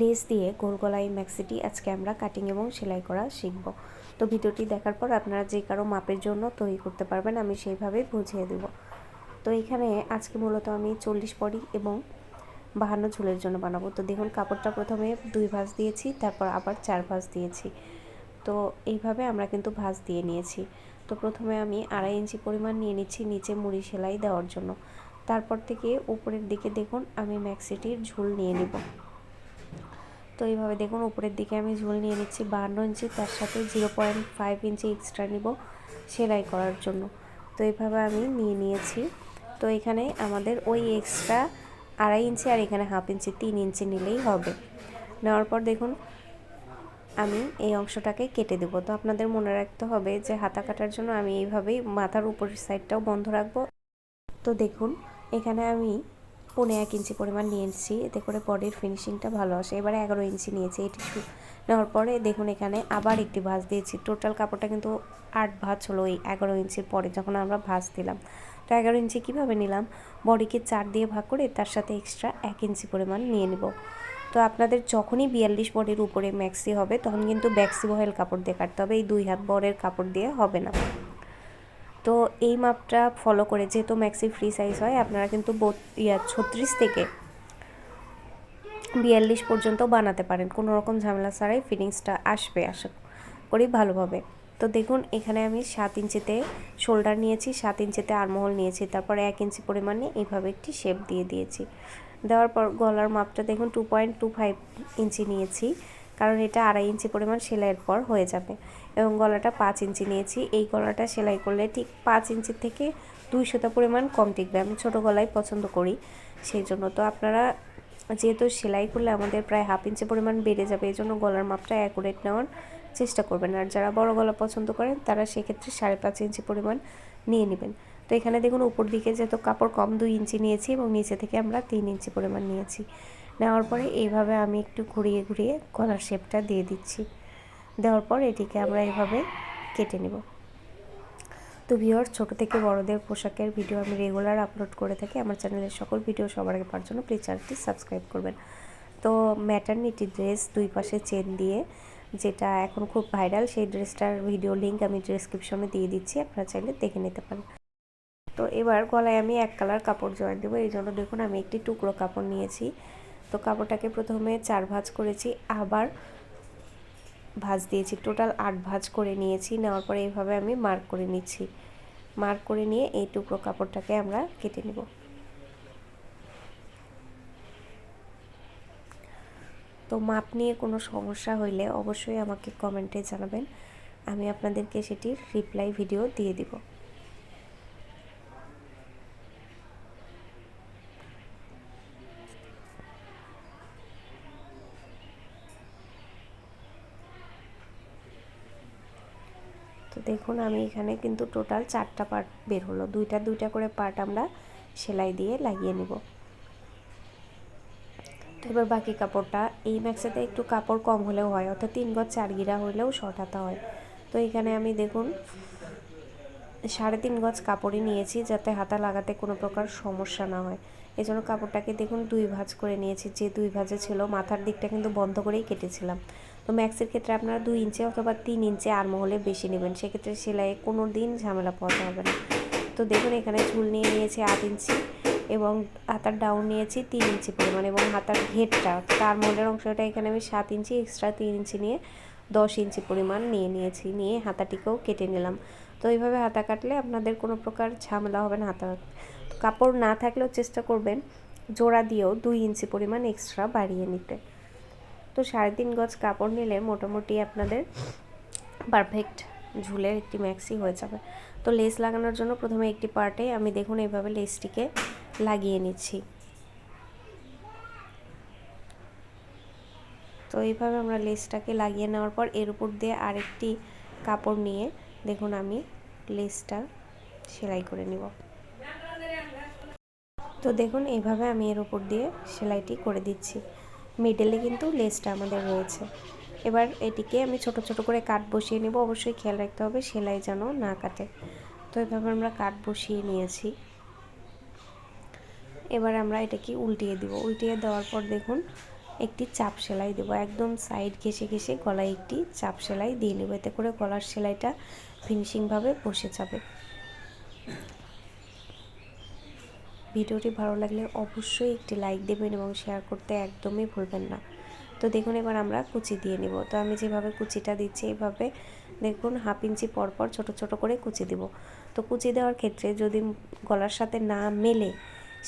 Less দিয়ে গোল গলাই ম্যাক্সিটি আজকে আমরা কাটিং এবং সেলাই করা শিখব। তো ভিডিওটি দেখার পর আপনারা যে কারও মাপের জন্য তৈরি করতে পারবেন, আমি সেইভাবেই বুঝিয়ে দেব। তো এখানে আজকে মূলত আমি চল্লিশ পরি এবং বাহান্ন ঝুলের জন্য বানাবো। তো দেখুন, কাপড়টা প্রথমে দুই ভাঁজ দিয়েছি, তারপর আবার চার ভাঁজ দিয়েছি। তো এইভাবে আমরা কিন্তু ভাঁজ দিয়ে নিয়েছি। তো প্রথমে আমি আড়াই ইঞ্চি পরিমাণ নিয়ে নিচ্ছি নিচে মুড়ি সেলাই দেওয়ার জন্য। তারপর থেকে উপরের দিকে দেখুন, আমি ম্যাক্সিটির ঝুল নিয়ে নিব। তো এইভাবে দেখুন, উপরের দিকে আমি ঝুল নিয়ে নিচ্ছি বাহান্ন ইঞ্চি, তার সাথে zero point five inch extra নিব সেলাই করার জন্য। তো এইভাবে আমি নিয়ে নিয়েছি। তো এখানে আমাদের ওই এক্সট্রা আড়াই ইঞ্চি আর এখানে হাফ ইঞ্চি, তিন ইঞ্চি নিলেই হবে। নেওয়ার পর দেখুন, আমি এই অংশটাকে কেটে দেবো। তো আপনাদের মনে রাখতে হবে যে হাতা কাটার জন্য আমি এইভাবেই মাথার উপরের সাইডটাও বন্ধ রাখব। তো দেখুন, এখানে আমি পনেরো এক ইঞ্চি পরিমাণ নিয়েছি এতে করে বডির ফিনিশিংটা ভালো আসে। এবারে এগারো ইঞ্চি নিয়েছি এটি নেওয়ার পরে দেখুন এখানে আবার একটি ভাঁজ দিয়েছি। টোটাল কাপড়টা কিন্তু আট ভাঁজ হলো এই এগারো ইঞ্চির পরে যখন আমরা ভাঁজ দিলাম। তো এগারো ইঞ্চি কীভাবে নিলাম? বডিকে চার দিয়ে ভাগ করে তার সাথে এক্সট্রা এক ইঞ্চি পরিমাণ নিয়ে নেব। তো আপনাদের যখনই বিয়াল্লিশ বডির উপরে ম্যাক্সি হবে, তখন কিন্তু ব্যাক্সি বহেল কাপড় দিয়ে কাটতে হবে। এই দুই হাত বরের কাপড় দিয়ে হবে না। তো এই মাপটা ফলো করে যেহেতু ম্যাক্সি ফ্রি সাইজ হয়, আপনারা কিন্তু ইয়া ছত্রিশ থেকে বিয়াল্লিশ পর্যন্ত বানাতে পারেন। কোনো রকম ঝামেলা ছাড়াই ফিটিংসটা আসবে, আশা করি ভালোভাবে। তো দেখুন, এখানে আমি সাত ইঞ্চিতে শোল্ডার নিয়েছি, সাত ইঞ্চিতে আরমহল নিয়েছি, তারপর এক ইঞ্চি পরিমাণে এইভাবে একটি শেপ দিয়ে দিয়েছি। দেওয়ার পর গলার মাপটা দেখুন two point two five inch নিয়েছি। কারণ এটা আড়াই ইঞ্চি পরিমাণ সেলাইয়ের পর হয়ে যাবে। এবং গলাটা পাঁচ ইঞ্চি নিয়েছি। এই গলাটা সেলাই করলে ঠিক পাঁচ ইঞ্চি থেকে দুইশোটা পরিমাণ কম টিকবে। আমি ছোটো গলায় পছন্দ করি। সেই জন্য তো আপনারা যেহেতু সেলাই করলে আমাদের প্রায় হাফ ইঞ্চি পরিমাণ বেড়ে যাবে এই জন্য গলার মাপটা অ্যাকুরেট নেওয়ার চেষ্টা করবেন। আর যারা বড় গলা পছন্দ করেন, তারা সেক্ষেত্রে সাড়ে পাঁচ ইঞ্চি পরিমাণ নিয়ে নেবেন। তো এখানে দেখুন, উপর দিকে যেহেতু কাপড় কম দুই ইঞ্চি নিয়েছি এবং নিচে থেকে আমরা তিন ইঞ্চি পরিমাণ নিয়েছি। নেওয়ার পরে এইভাবে আমি একটু ঘুরিয়ে ঘুরিয়ে গলার শেপটা দিয়ে দিচ্ছি। দেওয়ার পর এটিকে আমরা এভাবে কেটে নেব। তো ভিওর ছোট থেকে বড়দের পোশাকের ভিডিও আমি রেগুলার আপলোড করে থাকি। আমার চ্যানেলের সকল ভিডিও সবার আগে পাওয়ার জন্য প্লিজ চ্যানেলটি সাবস্ক্রাইব করবেন। তো ম্যাটারনিটি ড্রেস দুই পাশে চেন দিয়ে, যেটা এখন খুব ভাইরাল সেই ড্রেসটার ভিডিও লিঙ্ক আমি ডিসক্রিপশনে দিয়ে দিচ্ছি। আপনারা চাইলে দেখে নিতে পারেন। তো এবার গলায় আমি এক কালার কাপড় জয়েন দেবো। এই জন্য দেখুন আমি একটি টুকরো কাপড় নিয়েছি। কাপড়টাকে প্রথমে চার ভাঁজ করেছি, আবার ভাঁজ দিয়েছি। টোটাল আট ভাঁজ করে নিয়েছি, নেওয়ার পরে এইভাবে আমি মার্ক করে নিচ্ছি। মার্ক করে নিয়ে এই টুকরো কাপড়টাকে আমরা কেটে নেব। তো মাপ নিয়ে কোনো সমস্যা হইলে অবশ্যই আমাকে কমেন্টে জানাবেন। আমি আপনাদেরকে সেটির রিপ্লাই ভিডিও দিয়ে দিব। তো দেখুন, আমি এখানে কিন্তু টোটাল চারটা পার্ট বের হলো। দুইটা দুইটা করে পার্ট আমরা সেলাই দিয়ে লাগিয়ে নেব। এবার বাকি কাপড়টা, এই ম্যাক্সেতে একটু কাপড় কম হলেও হয়, অর্থাৎ তিন গজ চার গিরা হলেও শর্ট হাতা হয়। তো এখানে আমি দেখুন, সাড়ে তিন গজ কাপড়ই নিয়েছি যাতে হাতা লাগাতে কোনো প্রকার সমস্যা না হয়। এই জন্য কাপড়টাকে দেখুন, দুই ভাঁজ করে নিয়েছি। যে দুই ভাঁজে ছিল, মাথার দিকটা কিন্তু বন্ধ করেই কেটেছিলাম। তো ম্যাক্সের ক্ষেত্রে আপনারা দুই ইঞ্চি অথবা তিন ইঞ্চি মহলে বেশি নেবেন। সেক্ষেত্রে সেলাইয়ে কোনো দিন ঝামেলা পোহাতে হবে না। তো দেখুন, এখানে ঝুল নিয়ে নিয়েছি আট ইঞ্চি এবং হাতার ডাউন নিয়েছি তিন ইঞ্চি পরিমাণ এবং হাতার ঘেরটা। তার মহলের অংশটা এখানে আমি সাত ইঞ্চি এক্সট্রা তিন ইঞ্চি নিয়ে দশ ইঞ্চি পরিমাণ নিয়ে নিয়েছি, নিয়ে হাতাটিকেও কেটে নিলাম। তো এইভাবে হাতা কাটলে আপনাদের কোনো প্রকার ঝামেলা হবে না হাতা কাপড় না থাকলেও চেষ্টা করবেন জোড়া দিয়েও দুই ইঞ্চি পরিমাণ এক্সট্রা বাড়িয়ে নিতে। তো সাড়ে তিন গজ কাপড় নিলে মোটামুটি আপনাদের পারফেক্ট ঝুলের একটি ম্যাক্সি হয়ে যাবে। তো লেস লাগানোর জন্য প্রথমে একটি পার্টে আমি দেখুন এইভাবে লেসটিকে লাগিয়ে নিচ্ছি। তো এইভাবে আমরা লেসটাকে লাগিয়ে নেওয়ার পর এর উপর দিয়ে আরেকটি কাপড় নিয়ে দেখুন আমি লেসটা সেলাই করে নিব। তো দেখুন এইভাবে আমি এর উপর দিয়ে সেলাইটি করে দিচ্ছি। মিডলে কিন্তু লেসটা আমাদের রয়েছে। এবার এটিকে আমি ছোট ছোট করে কাট বসিয়ে নেব। অবশ্যই খেয়াল রাখতে হবে সেলাই যেন না কাটে। তো এভাবে আমরা কাট বসিয়ে নিয়েছি। এবার আমরা এটাকে উল্টিয়ে দিব। উল্টিয়ে দেওয়ার পর দেখুন, একটি চাপ সেলাই দেবো। একদম সাইড ঘেসে ঘেসে গলায় একটি চাপ সেলাই দিয়ে নেব। এতে করে গলার সেলাইটা ফিনিশিংভাবে বসে যাবে। ভিডিওটি ভালো লাগলে অবশ্যই একটি লাইক দেবেন এবং শেয়ার করতে একদমই ভুলবেন না। তো দেখুন, এবার আমরা কুচি দিয়ে নিব। তো আমি যেভাবে কুচিটা দিচ্ছি, এভাবে দেখুন, হাফ ইঞ্চি পরপর ছোট ছোট করে কুচি দিব। তো কুচি দেওয়ার ক্ষেত্রে যদি গলার সাথে না মেলে,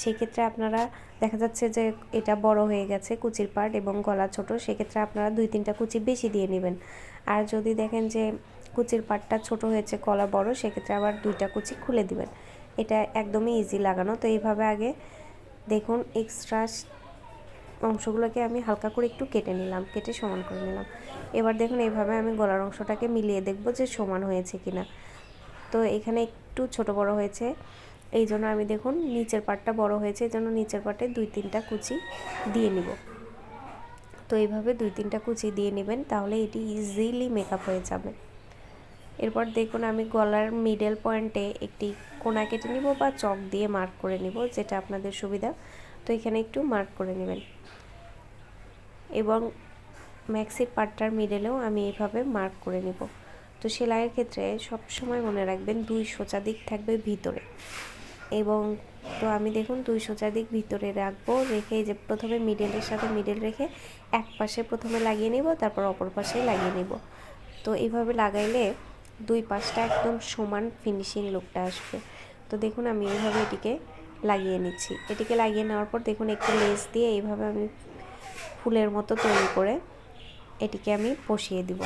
সেক্ষেত্রে আপনারা দেখা যাচ্ছে যে এটা বড় হয়ে গেছে কুচির পার্ট এবং গলা ছোট, সেক্ষেত্রে আপনারা দুই তিনটা কুচি বেশি দিয়ে নেবেন। আর যদি দেখেন যে কুচির পার্টটা ছোট হয়েছে গলা বড়, সেক্ষেত্রে আবার দুইটা কুচি খুলে দিবেন। এটা একদমই ইজি লাগানো। তো এইভাবে আগে দেখুন এক্সট্রা অংশগুলোকে আমি হালকা করে একটু কেটে নিলাম, কেটে সমান করে নিলাম। এবার দেখুন এইভাবে আমি গলার অংশটাকে মিলিয়ে দেখব যে সমান হয়েছে কিনা। তো এখানে একটু ছোট বড় হয়েছে, এই জন্য আমি দেখুন নিচের পাটটা বড় হয়েছে, এই জন্য নিচের পাটে দুই তিনটা কুচি দিয়ে নিব। তো এইভাবে দুই তিনটা কুচি দিয়ে নেবেন, তাহলে এটি ইজিলি মেকআপ হয়ে যাবে। এরপর দেখুন আমি গলার মিডল পয়েন্টে একটি কোনা কেটে নিব বা চক দিয়ে মার্ক করে নিব, যেটা আপনাদের সুবিধা। তো এখানে একটু মার্ক করে নেবেন। এবং ম্যাক্সির পাটটার মিডেলেও আমি এইভাবে মার্ক করে নেব। তো সেলাইয়ের ক্ষেত্রে সব সময় মনে রাখবেন দুই সোজা দিক থাকবে ভিতরে। এবং তো আমি দেখুন দুই সোজা দিক ভিতরে রাখব, রেখে যে প্রথমে মিডেলের সাথে মিডেল রেখে এক পাশে প্রথমে লাগিয়ে নেব, তারপর অপর পাশে লাগিয়ে নেব। তো এইভাবে লাগাইলে দুই পাশটা একদম সমান ফিনিশিং লুকটা আসবে। তো দেখুন আমি এইভাবে এটিকে লাগিয়ে নিচ্ছি। এটিকে লাগিয়ে নেওয়ার পর দেখুন একটু লেস দিয়ে এইভাবে আমি ফুলের মতো তৈরি করে এটিকে আমি বসিয়ে দিব।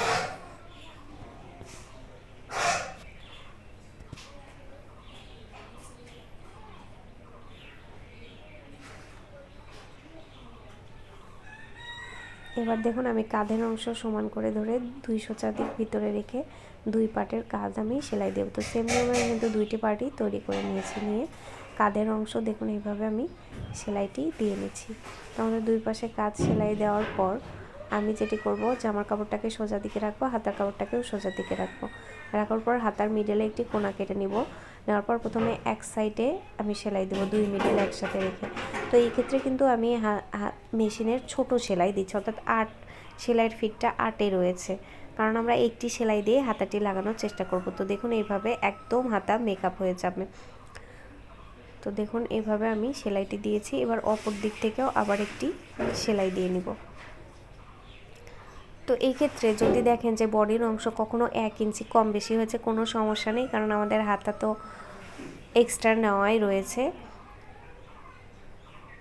এবার দেখুন আমি কাঁধের অংশ সমান করে ধরে দুই দুইশো চার ভিতরে রেখে দুই পাটের কাজ আমি সেলাই দেবো। তো সেম নিয়মে কিন্তু দুইটি পার্টই তৈরি করে নিয়েছি নিয়ে কাঁধের অংশ দেখুন এইভাবে আমি সেলাইটি দিয়ে নিচ্ছি। তো আমাদের দুই পাশে কাজ সেলাই দেওয়ার পর আমি যেটি করব জামার কাপড়টাকে সোজা দিকে রাখব, হাতার কাপড়টাকেও সোজা দিকে রাখব। রাখার পর হাতার মিডেলে একটি কোনা কেটে নিব। নেওয়ার পর প্রথমে এক সাইডে আমি সেলাই দেবো দুই মিডল একসাথে রেখে। তো এই ক্ষেত্রে কিন্তু আমি মেশিনের ছোট সেলাই দিচ্ছি, অর্থাৎ আট সেলাইয়ের ফিটটা আটে রয়েছে। কারণ আমরা একটি সেলাই দিয়ে হাতাটি লাগানোর চেষ্টা করব। তো দেখুন, এইভাবে একদম হাতা মেকআপ হয়ে যাবে। তো দেখুন এভাবে আমি সেলাইটি দিয়েছি। এবার অপর দিক থেকেও আবার একটি সেলাই দিয়ে নিব। তো এই ক্ষেত্রে যদি দেখেন যে বডির অংশ কখনো এক ইঞ্চি কম বেশি হয়েছে, কোনো সমস্যা নেই। কারণ আমাদের হাতা তো এক্সট্রা নেওয়াই রয়েছে।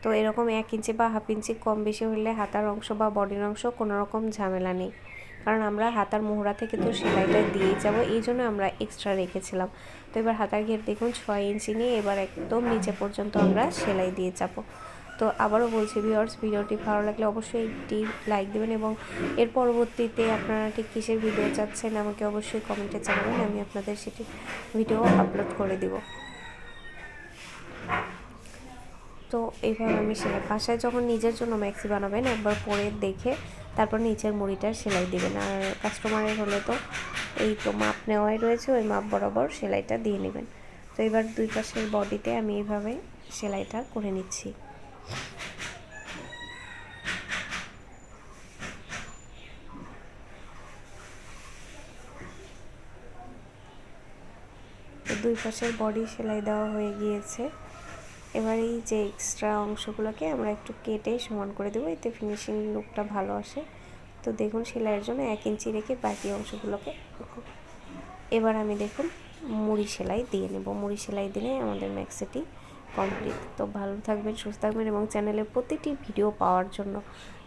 তো এরকম এক ইঞ্চি বা হাফ ইঞ্চি কম বেশি হলে হাতার অংশ বা বডির অংশ কোনো রকম ঝামেলা নেই। কারণ আমরা হাতার মোহরা থেকে তো সেলাইটা দিয়েই যাব, এই জন্য আমরা এক্সট্রা রেখেছিলাম। তো এবার হাতার ঘের দেখুন, ছয় ইঞ্চি নিয়ে এবার একদম নিচে পর্যন্ত আমরা সেলাই দিয়ে যাব। তো আবারও বলছি ভিওর্স ভিডিওটি ভালো লাগলে অবশ্যই একটি লাইক দেবেন এবং এর পরবর্তীতে আপনারা ঠিক কিসের ভিডিও চাচ্ছেন আমাকে অবশ্যই কমেন্টে জানাবেন, আমি আপনাদের সেটি ভিডিও আপলোড করে দিব। তো এইভাবে আমি সেলাই, বাসায় যখন নিজের জন্য ম্যাক্সি বানাবেন, একবার পরে দেখে তারপর নিচের মুড়িটার সেলাই দিবেন। আর কাস্টমারের হলে তো এই তো মাপ নেওয়াই রয়েছে, ওই মাপ বরাবর সেলাইটা দিয়ে নেবেন। তো এবার দুই পাশের বডিতে আমি এইভাবে সেলাইটা করে নিচ্ছি। দুই পাশের বডি সেলাই দেওয়া হয়ে গিয়েছে। এবার এই যে এক্সট্রা অংশগুলোকে আমরা একটু কেটে সমান করে দেবো, এতে ফিনিশিং লুকটা ভালো আসে। তো দেখুন সেলাইয়ের জন্য এক ইঞ্চি রেখে বাকি অংশগুলোকে এবার আমি দেখুন মুড়ি সেলাই দিয়ে নেব। মুড়ি সেলাই দিলে আমাদের ম্যাক্সিটি কমপ্লিট তো ভালো থাকবেন, সুস্থ থাকবেন এবং চ্যানেলের প্রতিটি ভিডিও পাওয়ার জন্য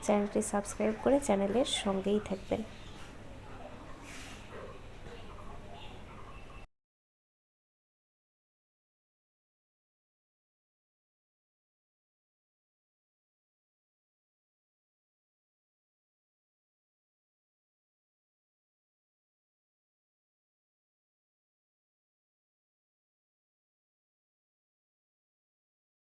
চ্যানেলটি সাবস্ক্রাইব করে চ্যানেলের সঙ্গেই থাকবেন।